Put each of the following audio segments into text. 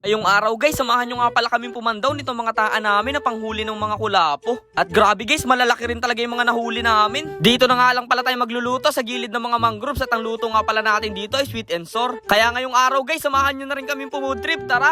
Ngayong araw guys, samahan nyo nga pala kaming pumandaw nitong mga taan namin na panghuli ng mga kulapo. At grabe guys, malalaki rin talaga yung mga nahuli namin. Dito na nga lang pala tayo magluluto sa gilid ng mga mangroves at ang luto nga pala natin dito ay sweet and sour. Kaya ngayong araw guys, samahan nyo na rin kaming pumood trip, tara!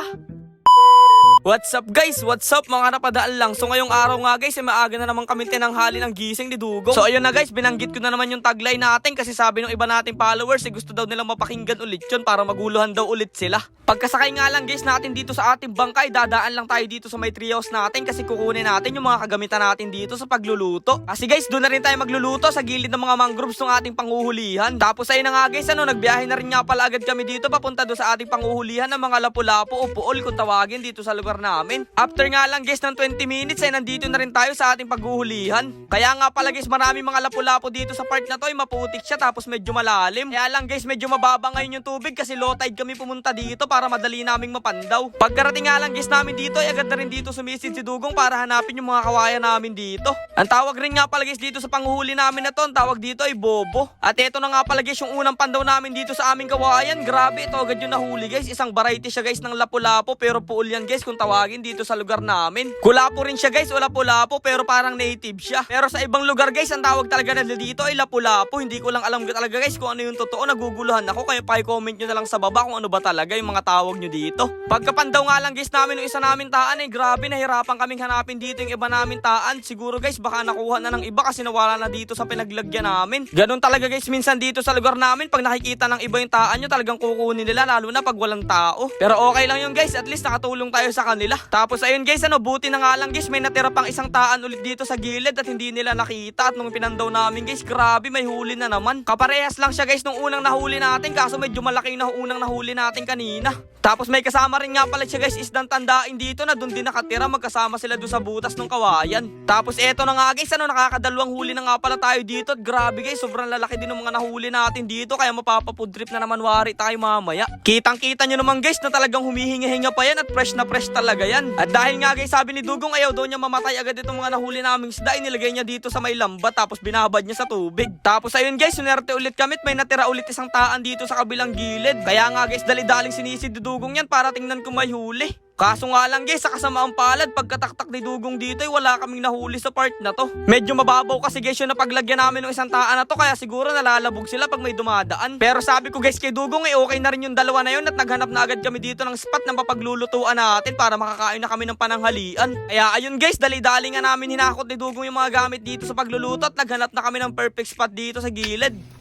What's up guys? What's up mga napadaan lang? So ngayong araw nga guys, ay maaga na naman kami tinanghali ng gising ni Dugong. So ayun na guys, binanggit ko na naman yung tagline natin kasi sabi ng iba nating followers, eh, gusto daw nilang mapakinggan ulit yun para maguluhan daw ulit sila. Pagkasakay nga lang guys natin dito sa ating bangkay, dadaan lang tayo dito sa may treehouse natin kasi kukunin natin yung mga kagamitan natin dito sa pagluluto. Kasi guys, doon na rin tayo magluluto sa gilid ng mga mangroves ng ating panguhulihan. Tapos ayun na nga guys, ano, nagbiyahe na rin nga pala agad kami dito papunta doon sa ating panguhulihan ng mga lapu-lapu o puol kung tawagin dito sa lugar namin. After nga lang guys ng 20 minutes ay nandito na rin tayo sa ating paghuhulihan. Kaya nga pala guys, marami mga lapu-lapu dito sa part na to ay maputik siya tapos medyo malalim. Kaya lang guys, medyo mababa ngayon yung tubig kasi low tide kami pumunta dito para madali naming mapandaw. Pagkarating nga lang guys namin dito ay agad na rin dito sumisid si Dugong para hanapin yung mga kawayan namin dito. Ang tawag rin nga pala guys dito sa panghuli namin na to, ang tawag dito ay Bobo. At ito na nga pala guys yung unang pandaw namin dito sa aming kawayan. Grabe, ito agad yung nahuli guys. Isang variety siya guys ng lapu-lapu pero puul yan guys kung tawagin dito sa lugar namin. Kulapo rin siya guys o lapu-lapu pero parang native siya. Pero sa ibang lugar guys, ang tawag talaga nila dito ay lapu-lapu. Hindi ko lang alam talaga guys kung ano yung totoo. Naguguluhan ako kaya pa-comment nyo na lang sa baba kung ano ba talaga yung mga tawag nyo dito. Pagkapandaw nga lang guys namin yung isa namin taan eh grabe nahirapan kaming hanapin dito yung iba namin taan. Siguro guys baka nakuha na ng iba kasi nawala na dito sa pinaglagyan namin. Ganun talaga guys minsan dito sa lugar namin pag nakikita ng iba yung taan nyo talagang kukunin nila lalo na pag walang tao. Pero okay lang yun guys at least nakatulong tayo sa kanila. Tapos ayun guys ano buti na nga lang guys may natira pang isang taan ulit dito sa gilid at hindi nila nakita at nung pinandaw namin guys grabe may huli na naman. Kaparehas lang siya guys nung unang nahuli natin kaso medyo malaki na unang nahuli natin kanina. Tapos may kasama rin nga pala siya guys isdang tandain dito na doon din nakatira magkasama sila doon sa butas ng kawayan. Tapos eto na nga guys ano nakakadalawang huli na nga pala tayo dito at grabe guys sobrang lalaki din ng mga nahuli natin dito kaya mapapapudrip na naman wari tayo mamaya. Kitang kita nyo naman guys na talagang humihinga-hinga pa yan at fresh na fresh talaga yan. At dahil nga guys sabi ni Dugong ayaw daw niya mamatay agad itong mga nahuli naming isda inilagay niya dito sa may lambat tapos binabad niya sa tubig. Tapos ayun guys sunerte ulit kami may natira ulit isang taan dito sa kabilang gilid. Kaya nga guys dali-daling sinisid ni Dugong yan para tingnan kung may huli. Kaso nga lang guys, sa kasamaang palad, pagkataktak ni Dugong dito ay wala kaming nahuli sa part na to. Medyo mababaw kasi guys yung napaglagyan namin ng isang taan na to, kaya siguro nalalabog sila pag may dumadaan. Pero sabi ko guys kay Dugong, eh okay na rin yung dalawa na yun at naghanap na agad kami dito ng spot na mapaglulutuan natin para makakain na kami ng pananghalian. Kaya ayun guys, dali-dali nga namin hinakot ni Dugong yung mga gamit dito sa pagluluto at naghanap na kami ng perfect spot dito sa gilid.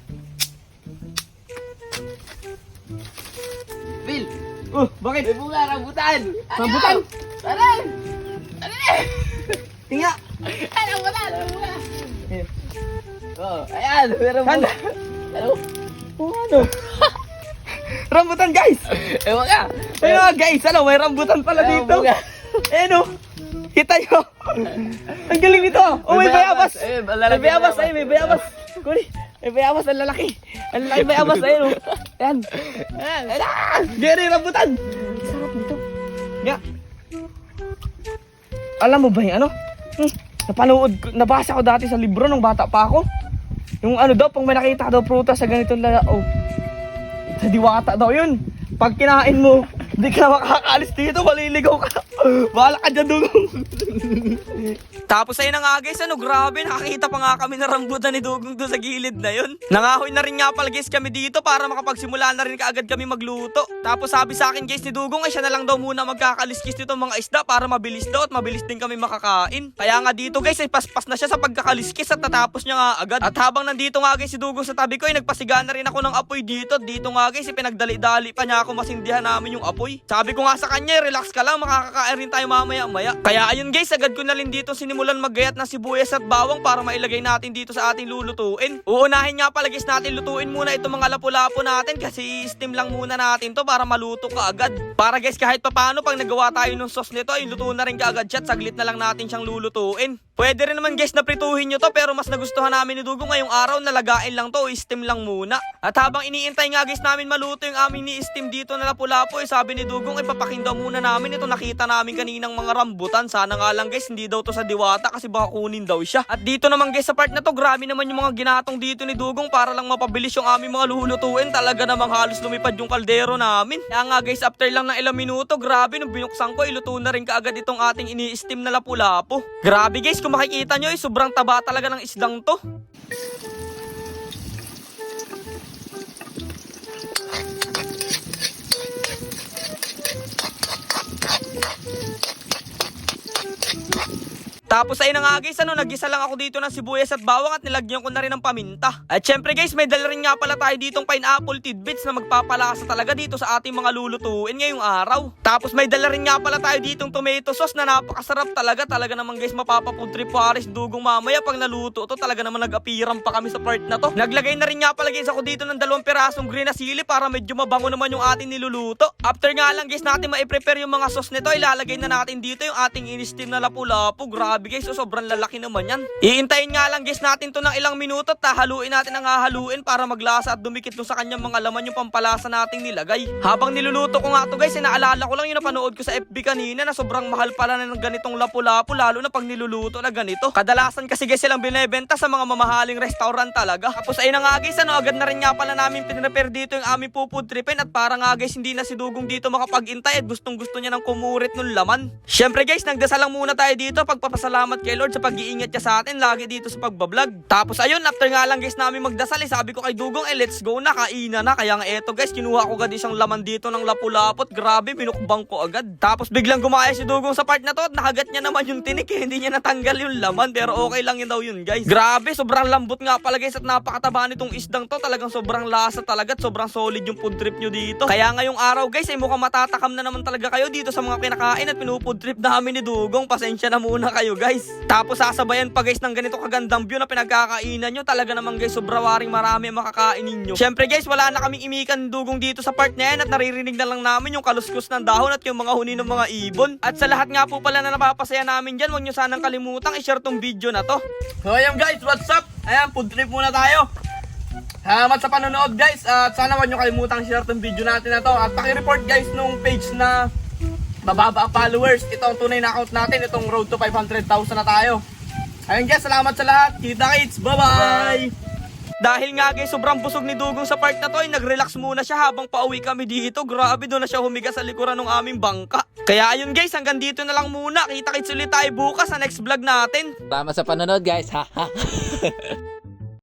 Oh, bakit? may bunga, rambutan! Rambutan? Aray! Aray! Tinga! Rambutan! Rambutan! Oh, ayan, may rambutan. Ano? Oh, ano? rambutan guys! Ewan ka! Nga guys, ano, may rambutan pala Ayun, dito. bunga. Eh no, kita nyo. Ang galing nito. Oh, may bayabas. May bayabas, ay, may bayabas. Kuli, may bayabas, ang lalaki. Ang lalaki bayabas, ayun oh. Ayan. Ayan. Ah! Gary, rambutan. Sarap nito. Nga. Alam mo ba yung ano? Hmm, napanood, ko- nabasa ko dati sa libro nung bata pa ako. Yung ano daw, pag may nakita daw prutas sa ganitong lala, oh, sa diwata daw yun. Pag kinain mo, hindi ka na makakaalis dito, maliligaw ka. Bahala ka dyan, dugong. Tapos ayun na nga guys, ano grabe, nakakita pa nga kami na rambutan ni Dugong doon sa gilid na yun. Nangahoy na rin nga pala guys kami dito para makapagsimula na rin kaagad kami magluto. Tapos sabi sa akin guys ni Dugong ay siya na lang daw muna magkakaliskis nito mga isda para mabilis daw at mabilis din kami makakain. Kaya nga dito guys ay paspas na siya sa pagkakaliskis at natapos niya nga agad. At habang nandito nga guys si Dugong sa tabi ko ay nagpasiga na rin ako ng apoy dito. Dito nga guys ipinagdali-dali pa niya ako masindihan namin yung apoy. Sabi ko nga sa kanya relax ka lang makakakain rin tayo mamaya maya. Kaya ayun guys agad ko na rin dito sinimulan maggayat ng sibuyas at bawang para mailagay natin dito sa ating lulutuin. Uunahin nga pala guys natin lutuin muna itong mga lapu-lapu natin kasi steam lang muna natin to para maluto ka agad. Para guys kahit papano pag nagawa tayo ng sauce nito ay luto na rin kaagad siya saglit na lang natin siyang lulutuin. Pwede rin naman guys na prituhin nyo to pero mas nagustuhan namin ni Dugo ngayong araw na lagain lang to steam lang muna. At habang iniintay nga guys namin maluto yung aming ni-steam dito na lapu-lapu eh sabi ni Dugong, ipapaking daw muna namin ito nakita namin kaninang mga rambutan. Sana nga lang guys, hindi daw to sa diwata kasi baka kunin daw siya. At dito naman guys, sa part na to, grabe naman yung mga ginatong dito ni Dugong para lang mapabilis yung aming mga lulutuin. Talaga namang halos lumipad yung kaldero namin. Kaya nga guys, after lang ng ilang minuto, grabe, nung binuksan ko, iluto na rin kaagad itong ating ini-steam na lapu-lapo. Grabe guys, kung makikita nyo, eh, sobrang taba talaga ng isdang to. Mm-hmm. Tapos ayun na nga guys, ano, nagisa lang ako dito ng sibuyas at bawang at nilagyan ko na rin ng paminta. At syempre guys, may dala rin nga pala tayo ditong pineapple tidbits na magpapalasa talaga dito sa ating mga lulutuin ngayong araw. Tapos may dala rin nga pala tayo ditong tomato sauce na napakasarap talaga. Talaga naman guys, mapapapudri pares dugong mamaya pag naluto to. Talaga naman nag-apiran pa kami sa part na to. Naglagay na rin nga pala guys ako dito ng dalawang pirasong green na sili para medyo mabango naman yung ating niluluto. After nga lang guys natin ma-prepare yung mga sauce nito, ilalagay na natin dito yung ating in-steam na lapu-lapu. Grabe guys, so sobrang lalaki naman yan. Iintayin nga lang guys natin to ng ilang minuto at hahaluin natin ang hahaluin para maglasa at dumikit dun sa kanyang mga laman yung pampalasa nating nilagay. Habang niluluto ko nga to guys, eh, ko lang yung napanood ko sa FB kanina na sobrang mahal pala na ng ganitong lapu-lapu lalo na pag niluluto na ganito. Kadalasan kasi guys silang binebenta sa mga mamahaling restaurant talaga. Tapos ayun na nga guys, ano, agad na rin nga pala namin pinrepare dito yung aming pupud tripin at para nga guys hindi na si Dugong dito makapag-intay at gustong gusto niya ng kumurit ng laman. Syempre guys, nagdasal lang muna tayo dito pagpapasalamat kay Lord sa pag-iingat niya sa atin lagi dito sa pagbablog. Tapos ayun, after nga lang guys namin magdasal, eh, sabi ko kay Dugong, eh let's go na, kainan na. Kaya nga eto guys, kinuha ko agad isang laman dito ng lapu-lapot. Grabe, minukbang ko agad. Tapos biglang gumaya si Dugong sa part na to at nakagat niya naman yung tinik eh. Hindi niya natanggal yung laman pero okay lang yun daw yun guys. Grabe, sobrang lambot nga pala guys at napakataba nitong isdang to. Talagang sobrang lasa talaga at sobrang solid yung food trip nyo dito. Kaya ngayong araw guys, ay mukhang matatakam na naman talaga kayo dito sa mga kinakain at pinupod trip namin ni Dugong. Pasensya na muna kayo guys. Tapos sasabayan pa guys ng ganito kagandang view na pinagkakainan nyo. Talaga naman guys, sobra waring marami makakain ninyo. Syempre guys, wala na kaming imikan dugong dito sa part na at naririnig na lang namin yung kaluskus ng dahon at yung mga huni ng mga ibon. At sa lahat nga po pala na napapasaya namin dyan, huwag nyo sanang kalimutang i-share tong video na to. So ayan guys, what's up? Ayan, food trip muna tayo. Salamat sa panonood guys at sana huwag nyo kalimutang share tong video natin na to at paki-report guys nung page na mababa ang followers. Ito ang tunay na account natin, itong road to 500,000 na tayo. Ayun guys, salamat sa lahat. Kita kits, bye-bye! Dahil nga guys, sobrang busog ni Dugong sa part na to, ay nag-relax muna siya habang pauwi kami dito. Grabe, doon na siya humiga sa likuran ng aming bangka. Kaya ayun guys, hanggang dito na lang muna. Kita kits ulit tayo bukas sa next vlog natin. Salamat sa panonood guys. Ha ha.